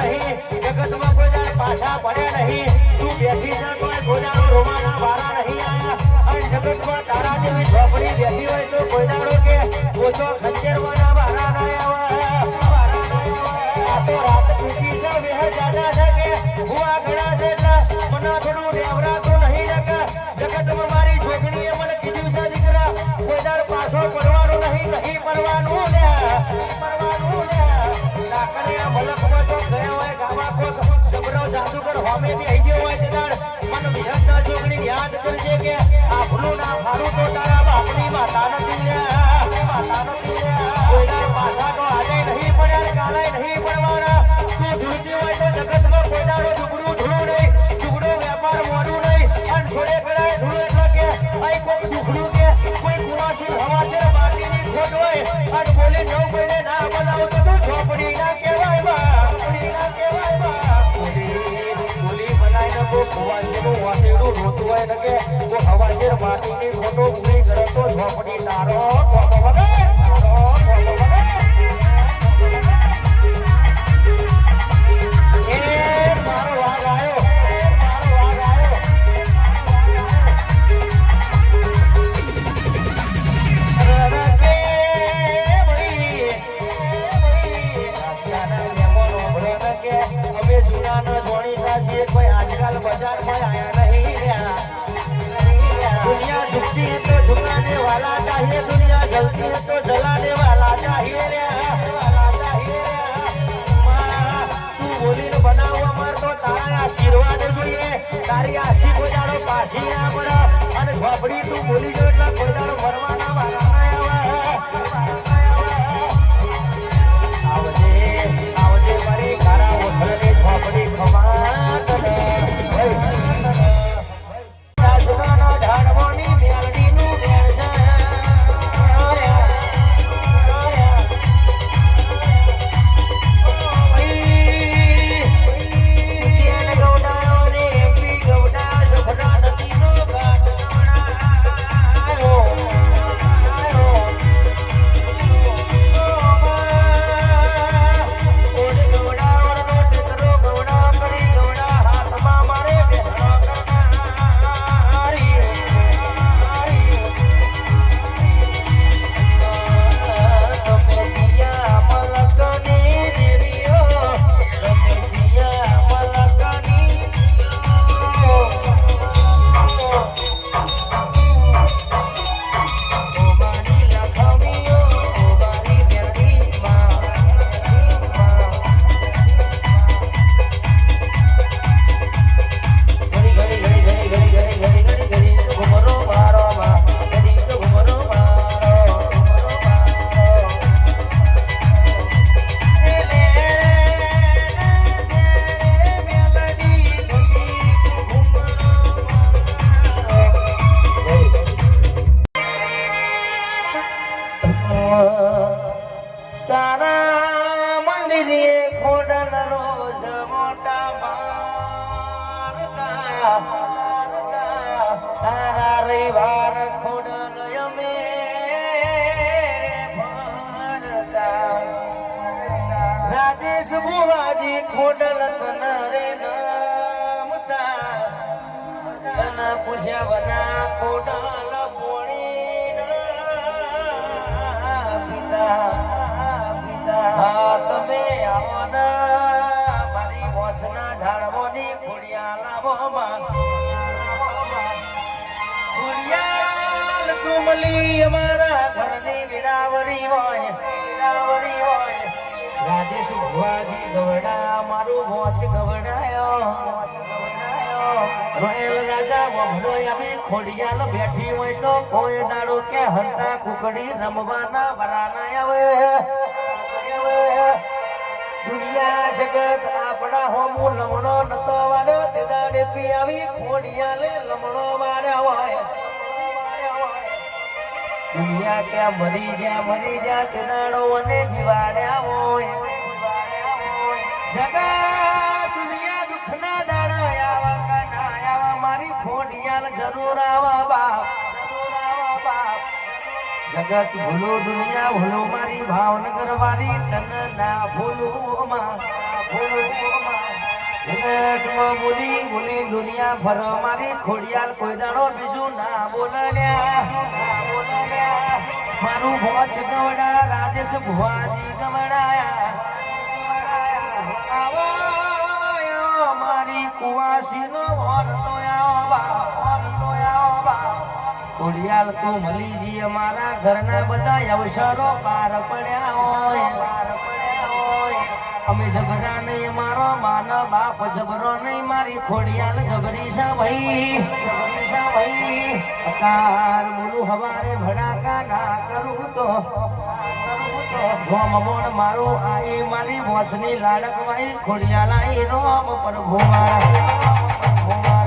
નહીં, જગતમાં જગતમાં તારા જેવી ઝોપડી કે, ઓછો ખંજરવાના વારા ના આવા, વારા ના આવા. આ તો રાત તૂટી છે, વેહ જાજા છે કે, હું આ ઘણા છે એટલે મને થોડું રેવરાતું નહીં પાછો પડવાનું નહીં નહીં લ્યા લાકડીયા મલકમાં તો ગયા હોય ગાવા કોક જબરો જાદુગર હોમેથી આઈ ગયો હોય કે આ ભૂલું માતા નથી આજે નહીં પડ્યા કાલે નહીં પડવાના. તું હોય હવાસેર માટીની ખોટો પૂરી કરે તો ઝોપડી તારો કોકો વગર છીએ કોઈ આજકાલ બજારમાં આયા નહીં રહ્યા દુનિયા ઝુકતી હે તો ઝુકાને વાલા ચાહીએ દુનિયા જલતી હે તો જલાને વાલા ચાહીએ રહ્યા વાલા તું બોલીને બોલી જો એટલા કોઈ દાડો મરવાના ના આવે રાજેશ બુવાજી ખોડલ તનરે નમતા તના પૂછ્યા વના ખોડલ પોણી પિતા પિતા. તમે આવો ને મારી મોછના ઝાડવાની ખોડિયા લાવો માં મલી અમારા ઘરની વિરાવરી હોય વિરાવરી હોય. રાજેશ ભુવાજી ગવડા મારું મોચ ગવડાયો. કે હંતા કુકડી રમવાના વરાના આવે. દુનિયા જગત આપણા હોમુ લમણો નતો વાળો તે આવી ખોડિયાલે લમણો માર્યા હોય. દુનિયા ક્યાં મરી ગયા મરી ગયા તેનાડો અને જીવાડ્યા હોય. જગા દુનિયા દુઃખના દાડા આવા કાના આવા મારી ખોડિયાલ જરૂર આવા બાપ. જગત ભૂલો દુનિયા, ભૂલો મારી ભાવનગર વાળી તન ના ભૂલું માં ભૂલું માં બોલી બોલી દુનિયા ભર મારી ખોડિયાલ કોઈ દાડો બીજું ના બોલલ્યા મારું ભોજ ગવડા રાજેશ ભુવાજી ગવડાયા મારી કુવાસીનો નો ખોડિયાલ તો મલીજી અમારા ઘરના બધા અવસરો પાર પડ્યા હોય. પાર પડ્યા હોય. અમે માન બાપ જબરો નહીં, મારી ખોડિયાલ જબરી છે ભાઈ જબરી છે ભાઈ અકાર બોલું હવારે ભડાકા ના કરું તો. ગોમ બોણ મારો આઈ, મારી વોચની લાડક ભાઈ ખોડિયાલ રોમ પર ભોવાળા.